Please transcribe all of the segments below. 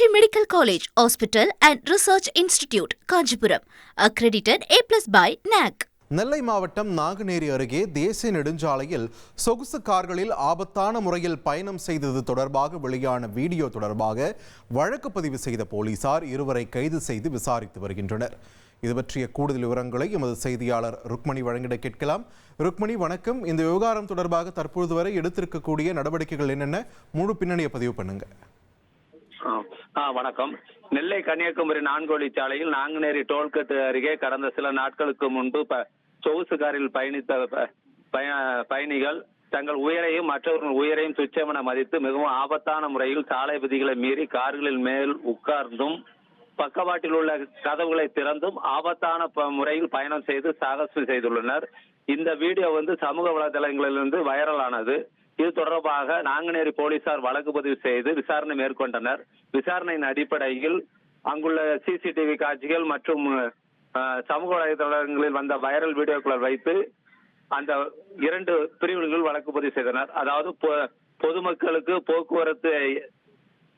Meenakshi Medical College, Hospital and Research Institute, Kanjipuram. Accredited A plus by NAC. நெல்லை மாவட்டம் நாங்குநேரி அருகே தேசிய நெடுஞ்சாலையில் சொகுசு கார்களில் ஆபத்தான முறையில் பயணம் செய்தது தொடர்பாக வெளியான வீடியோ தொடர்பாக வழக்கு பதிவு செய்த போலீசார் இருவரை கைது செய்து விசாரித்து வருகின்றனர். இது பற்றிய கூடுதல் விவரங்களை எமது செய்தியாளர் ருக்மணி வழங்கிட கேட்கலாம். ருக்மணி வணக்கம். இந்த விவகாரம் தொடர்பாக தற்பொழுது வரை எடுத்திருக்கக்கூடிய நடவடிக்கைகள் என்னென்ன? முழு பின்னணியை பதிவு பண்ணுங்கள் வணக்கம். நெல்லை கன்னியாகுமரி நான்கு வழிச்சாலையில் நாங்குநேரி டோல்கேட் அருகே கடந்த சில நாட்களுக்கு முன்பு ப- சொகுசு காரில் பயணித்த பயணிகள் தங்கள் உயிரையும் மற்றவர்கள் உயிரையும் துச்சமென மதித்து மிகவும் ஆபத்தான முறையில் சாலை விதிகளை மீறி கார்களின் மேல் உட்கார்ந்தும் பக்கவாட்டில் உள்ள கதவுகளை திறந்தும் ஆபத்தான முறையில் பயணம் செய்து சாகசம் செய்துள்ளனர். இந்த வீடியோ வந்து சமூக வலைதளங்களிலிருந்து வைரலானது. இது தொடர்பாக நாங்குநேரி போலீசார் வழக்கு பதிவு செய்து விசாரணை மேற்கொண்டனர். விசாரணையின் அடிப்படையில் அங்குள்ள சிசிடிவி காட்சிகள் மற்றும் சமூக வலைதளங்களில் வந்த வைரல் வீடியோக்களை வைத்து அந்த இரண்டு பிரிவுகள் வழக்கு பதிவு செய்தனர். அதாவது பொ- பொதுமக்களுக்கு போக்குவரத்து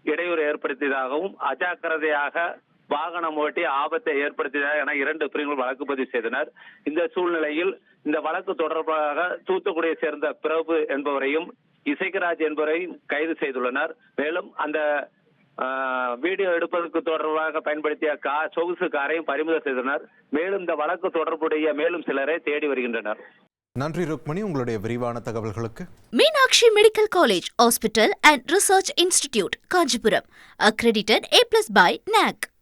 இடையூறு ஏற்படுத்தியதாகவும் அஜாக்கிரதையாக வாகனம் ஓட்டி ஆபத்தை ஏற்படுத்தியதாக என இரண்டு பிரிவுகள் வழக்கு பதிவு செய்தனர். இந்த சூழ்நிலையில் இந்த வழக்கு தொடர்பாக தூத்துக்குடியை சேர்ந்த பிரபு என்பவரையும் இசைக்கராஜ் என்பவரையும் கைது செய்துள்ளனர். மேலும் அந்த வீடியோ எடுப்பதற்கு தொடர்பாக பயன்படுத்திய கா சொகுசு காரையும் பறிமுதல் செய்தனர். மேலும் இந்த வழக்கு தொடர்புடைய மேலும் சிலரை தேடி வருகின்றனர். நன்றி ருக்மணி உங்களுடைய விரிவான தகவல்களுக்கு. Meenakshi Medical College, Hospital and Research Institute, Kanjipuram. Accredited A plus by NAC.